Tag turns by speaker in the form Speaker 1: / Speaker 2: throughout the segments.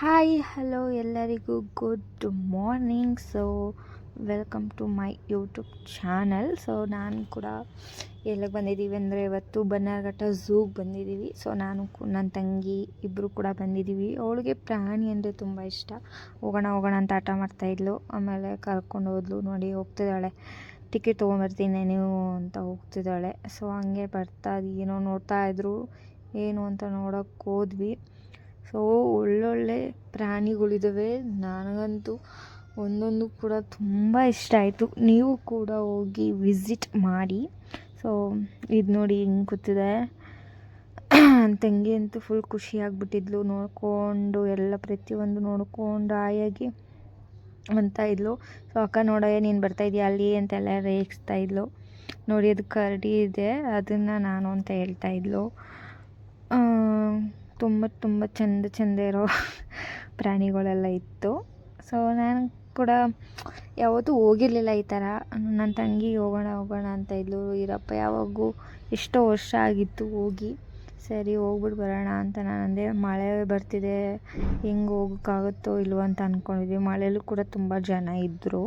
Speaker 1: Hi hello ಎಲ್ಲರಿಗೂ good morning so welcome to my YouTube channel so ನಾನು ಕೂಡ ಎಲ್ಲಿಗೆ ಬಂದಿದ್ದೀವಿ ಅಂದರೆ ಇವತ್ತು ಬನ್ನಾರಘಟ್ಟ ಝೂಗೆ ಬಂದಿದ್ದೀವಿ. ಸೊ ನಾನು ನನ್ನ ತಂಗಿ ಇಬ್ಬರು ಕೂಡ ಬಂದಿದ್ದೀವಿ. ಅವಳಿಗೆ ಪ್ರಾಣಿ ಅಂದರೆ ತುಂಬ ಇಷ್ಟ. ಹೋಗೋಣ ಹೋಗೋಣ ಅಂತ ಆಟ ಮಾಡ್ತಾಯಿದ್ಲು ಆಮೇಲೆ ಕರ್ಕೊಂಡು ಹೋದ್ಲು. ನೋಡಿ, ಹೋಗ್ತಿದ್ದಾಳೆ. ಟಿಕೆಟ್ ತೊಗೊಂಬರ್ತೀನಿ ನೀವು ಅಂತ ಹೋಗ್ತಿದ್ದಾಳೆ. ಸೊ ಹಂಗೆ ಬರ್ತಾ ಏನೋ ನೋಡ್ತಾ ಇದ್ರು. ಏನು ಅಂತ ನೋಡೋಕ್ಕೆ ಹೋದ್ವಿ. ಸೊ ಒಳ್ಳೊಳ್ಳೆ ಪ್ರಾಣಿಗಳಿದ್ದಾವೆ ನನಗಂತೂ ಒಂದೊಂದು ಕೂಡ ತುಂಬ ಇಷ್ಟ ಆಯಿತು. ನೀವು ಕೂಡ ಹೋಗಿ ವಿಸಿಟ್ ಮಾಡಿ. ಸೊ, ಇದು ನೋಡಿ ಹೆಂಗೆ ಕೂತಿದೆ. ತಂಗಿ ಅಂತೂ ಫುಲ್ ಖುಷಿಯಾಗ್ಬಿಟ್ಟಿದ್ಲು ನೋಡಿಕೊಂಡು ಎಲ್ಲ ಪ್ರತಿಯೊಂದು ನೋಡ್ಕೊಂಡು ಆಯಾಗಿ ಅಂತ ಇದ್ಲು. ಸೊ, ಅಕ್ಕ ನೋಡಯ್ಯ, ನೀನು ಬರ್ತಾಯಿದ್ಯಾ ಅಲ್ಲಿ ಅಂತೆಲ್ಲ ರೇಗಿಸ್ತಾ ಇದ್ಲು. ನೋಡಿ, ಅದು ಕರಡಿ ಇದೆ. ಅದನ್ನು ನಾನು ಅಂತ ಹೇಳ್ತಾ ಇದ್ಲು. ತುಂಬ ತುಂಬ ಚೆಂದ ಚೆಂದ ಇರೋ ಪ್ರಾಣಿಗಳೆಲ್ಲ ಇತ್ತು. ಸೊ ನಾನು ಕೂಡ ಯಾವತ್ತೂ ಹೋಗಿರ್ಲಿಲ್ಲ ಈ ಥರ. ನನ್ನ ತಂಗಿ ಹೋಗೋಣ ಹೋಗೋಣ ಅಂತ ಇದ್ಲು ಇರಪ್ಪ ಯಾವಾಗೂ ಎಷ್ಟೋ ವರ್ಷ ಆಗಿತ್ತು ಹೋಗಿ. ಸರಿ ಹೋಗ್ಬಿಟ್ಟು ಬರೋಣ ಅಂತ ನಾನು ಅಂದೆ. ಮಳೆ ಬರ್ತಿದೆ, ಹೆಂಗೆ ಹೋಗೋಕ್ಕಾಗುತ್ತೋ ಇಲ್ವೋ ಅಂತ ಅಂದ್ಕೊಂಡಿದ್ವಿ ಮಳೆಯಲ್ಲೂ ಕೂಡ ತುಂಬ ಜನ ಇದ್ದರು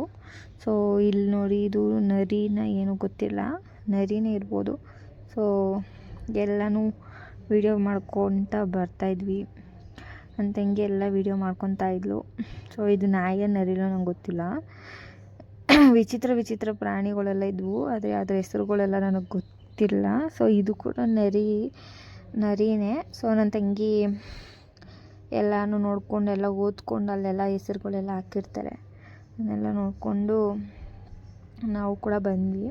Speaker 1: ಸೊ ಇಲ್ಲಿ ನೋಡಿ ಇದು ನರಿನ ಏನೂ ಗೊತ್ತಿಲ್ಲ. ನರಿನೇ ಇರ್ಬೋದು. ಸೊ ಎಲ್ಲನೂ ವೀಡಿಯೋ ಮಾಡ್ಕೊತ ಬರ್ತಾಯಿದ್ವಿ ನನ್ನ ತಂಗಿ ಎಲ್ಲ ವೀಡಿಯೋ ಮಾಡ್ಕೊತಾ ಇದ್ಲು. ಸೊ ಇದು ನಾಯಿಯ ನರಿಲೋ ನಂಗೆ ಗೊತ್ತಿಲ್ಲ. ವಿಚಿತ್ರ ವಿಚಿತ್ರ ಪ್ರಾಣಿಗಳೆಲ್ಲ ಇದ್ವು. ಆದರೆ ಅದರ ಹೆಸರುಗಳೆಲ್ಲ ನನಗೆ ಗೊತ್ತಿಲ್ಲ. ಸೊ ಇದು ಕೂಡ ನರಿ, ನರಿನೇ. ಸೊ ನನ್ನ ತಂಗಿ ಎಲ್ಲನೂ ನೋಡ್ಕೊಂಡು, ಎಲ್ಲ ಓದ್ಕೊಂಡು ಅಲ್ಲೆಲ್ಲ ಹೆಸರುಗಳೆಲ್ಲ ಹಾಕಿರ್ತಾರೆ. ಅದನ್ನೆಲ್ಲ ನೋಡಿಕೊಂಡು ನಾವು ಕೂಡ ಬಂದ್ವಿ.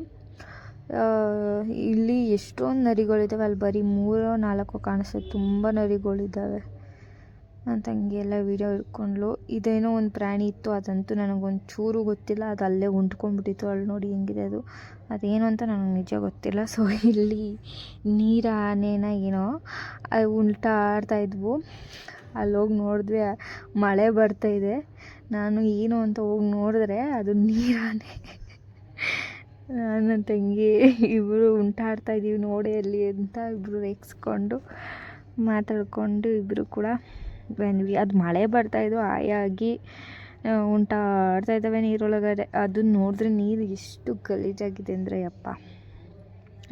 Speaker 1: ಇಲ್ಲಿ ಎಷ್ಟೊಂದು ನರಿಗಳಿದ್ದಾವೆ ಅಲ್ಲಿ ಬರೀ ಮೂರೋ, ನಾಲ್ಕೋ ಕಾಣಿಸುತ್ತೆ ತುಂಬ ನರಿಗಳಿದ್ದಾವೆ ನನ್ನ ತಂಗಿ ಎಲ್ಲ ವೀಡಿಯೋ ಹಿಡ್ಕೊಂಡ್ಲು. ಇದೇನೋ ಒಂದು ಪ್ರಾಣಿ ಇತ್ತು. ಅದಂತೂ ನನಗೊಂದು ಚೂರು ಗೊತ್ತಿಲ್ಲ. ಅದು ಅಲ್ಲೇ ಉಂಟ್ಕೊಂಡ್ಬಿಟ್ಟಿತ್ತು ಅಲ್ಲಿ ನೋಡಿ ಹೆಂಗಿದೆ ಅದು. ಅದೇನು ಅಂತ ನನಗೆ ನಿಜ ಗೊತ್ತಿಲ್ಲ. ಸೊ ಇಲ್ಲಿ ನೀರ, ಆನೆನ ಏನೋ ಅದು ಉಲ್ಟಾ ಆಡ್ತಾ ಇದ್ವು. ಅಲ್ಲಿ ಹೋಗಿ ನೋಡಿದ್ವಿ. ಮಳೆ ಬರ್ತಾ ಇದೆ. ನಾನು ಏನು ಅಂತ ಹೋಗಿ ನೋಡಿದ್ರೆ ಅದು ನೀರಾನೆ ನನ್ನ ತಂಗಿ ಇಬ್ಬರು ಉಂಟಾಡ್ತಾ ಇದ್ದೀವಿ ನೋಡಿ ಅಲ್ಲಿ ಅಂತ ಇಬ್ಬರು ರೇಗಿಸ್ಕೊಂಡು ಮಾತಾಡಿಕೊಂಡು ಇಬ್ಬರು ಕೂಡ ಬಂದ್ವಿ. ಅದು ಮಳೆ ಬರ್ತಾಯಿದ್ದು ಆಯಾಗಿ ಉಂಟಾಡ್ತಾ ಇದ್ದಾವೆ ನೀರೊಳಗಡೆ. ಅದನ್ನ ನೋಡಿದ್ರೆ ನೀರು ಎಷ್ಟು ಗಲೀಜಾಗಿದೆ ಅಂದರೆ ಯಪ್ಪ.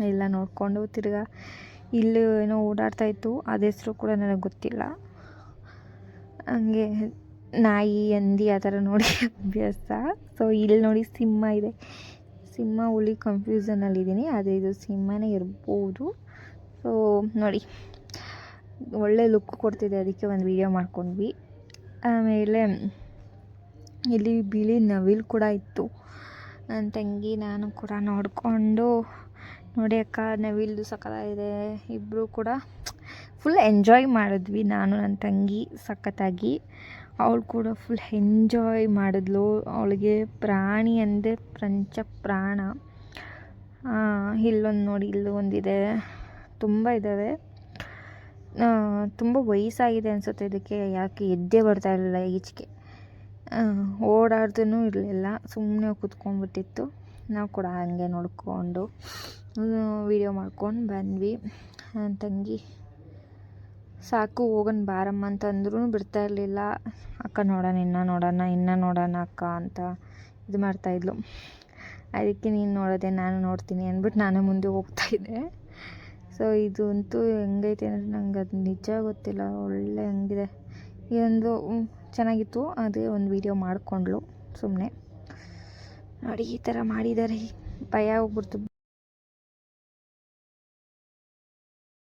Speaker 1: ಎಲ್ಲ ನೋಡಿಕೊಂಡು ತಿರ್ಗಾ ಇಲ್ಲಿ ಏನೋ ಓಡಾಡ್ತಾ ಇತ್ತು. ಅದ ಹೆಸರು ಕೂಡ ನನಗೆ ಗೊತ್ತಿಲ್ಲ. ಹಂಗೆ ನಾಯಿ, ಹಂದಿ ಆ ಥರ ನೋಡಿ ಅಭ್ಯಾಸ. ಸೊ ಇಲ್ಲಿ ನೋಡಿ ಸಿಂಹ ಇದೆ. ಸಿಂಹ ಹುಲಿ ಕನ್ಫ್ಯೂಸನಲ್ಲಿದ್ದೀನಿ ಅದೇ ಇದು ಸಿಂಹನೇ ಇರ್ಬೋದು. ಸೊ ನೋಡಿ, ಒಳ್ಳೆ ಲುಕ್ ಕೊಡ್ತಿದೆ ಅದಕ್ಕೆ ಒಂದು ವಿಡಿಯೋ ಮಾಡ್ಕೊಂಡ್ವಿ. ಆಮೇಲೆ, ಇಲ್ಲಿ ಬಿಳಿ ನವಿಲು ಕೂಡ ಇತ್ತು. ನನ್ನ ತಂಗಿ, ನಾನು ಕೂಡ ನೋಡಿಕೊಂಡು, ನೋಡಿ ಅಕ್ಕ, ನವಿಲ್ದು ಸಖತ್ತಾಗಿದೆ. ಇಬ್ಬರು ಕೂಡ ಫುಲ್ ಎಂಜಾಯ್ ಮಾಡಿದ್ವಿ, ನಾನು ನನ್ನ ತಂಗಿ ಸಖತ್ತಾಗಿ. ಅವಳು ಕೂಡ ಫುಲ್ ಎಂಜಾಯ್ ಮಾಡಿದ್ಲು. ಅವಳಿಗೆ ಪ್ರಾಣಿ ಅಂದರೆ ಪಂಚ ಪ್ರಾಣ ಇಲ್ಲೊಂದು ನೋಡಿ, ಇಲ್ಲೂ ಒಂದಿದೆ. ತುಂಬ ಇದ್ದಾವೆ ತುಂಬ ವಯಸ್ಸಾಗಿದೆ ಅನಿಸುತ್ತೆ ಇದಕ್ಕೆ. ಯಾಕೆ ಎದ್ದೇ ಬರ್ತಾ ಇರಲಿಲ್ಲ ಈಚೆಗೆ. ಓಡಾಡ್ದೂ ಇರಲಿಲ್ಲ. ಸುಮ್ಮನೆ ಕೂತ್ಕೊಂಡ್ಬಿಟ್ಟಿತ್ತು. ನಾವು ಕೂಡ ಹಾಗೆ ನೋಡಿಕೊಂಡು ವೀಡಿಯೋ ಮಾಡ್ಕೊಂಡು ಬಂದ್ವಿ. ನನ್ನ ತಂಗಿ. ಸಾಕು ಹೋಗೋಣ ಬಾರಮ್ಮ ಅಂತಂದ್ರೂ ಬಿಡ್ತಾ ಇರಲಿಲ್ಲ. ಅಕ್ಕ ನೋಡೋಣ, ಇನ್ನೂ ನೋಡೋಣ ಇನ್ನೂ ನೋಡೋಣ ಅಕ್ಕ ಅಂತ ಇದು ಮಾಡ್ತಾಯಿದ್ಲು ಅದಕ್ಕೆ ನೀನು ನೋಡೋದೆ ನಾನು ನೋಡ್ತೀನಿ ಅಂದ್ಬಿಟ್ಟು ನಾನೇ ಮುಂದೆ ಹೋಗ್ತಾಯಿದ್ದೆ ಸೊ ಇದು ಅಂತೂ ಹೆಂಗೈತೆ ಅಂದರೆ ನಂಗೆ ಅದು ನಿಜ ಗೊತ್ತಿಲ್ಲ, ಒಳ್ಳೆ ಹಂಗಿದೆ. ಇದೊಂದು ಚೆನ್ನಾಗಿತ್ತು, ಅದೇ ಒಂದು ವೀಡಿಯೋ ಮಾಡಿಕೊಂಡ್ಳು ಸುಮ್ಮನೆ ನೋಡಿ ಈ ಥರ ಮಾಡಿದ್ದಾರೆ ಭಯ ಹೋಗ್ಬಿಡ್ತು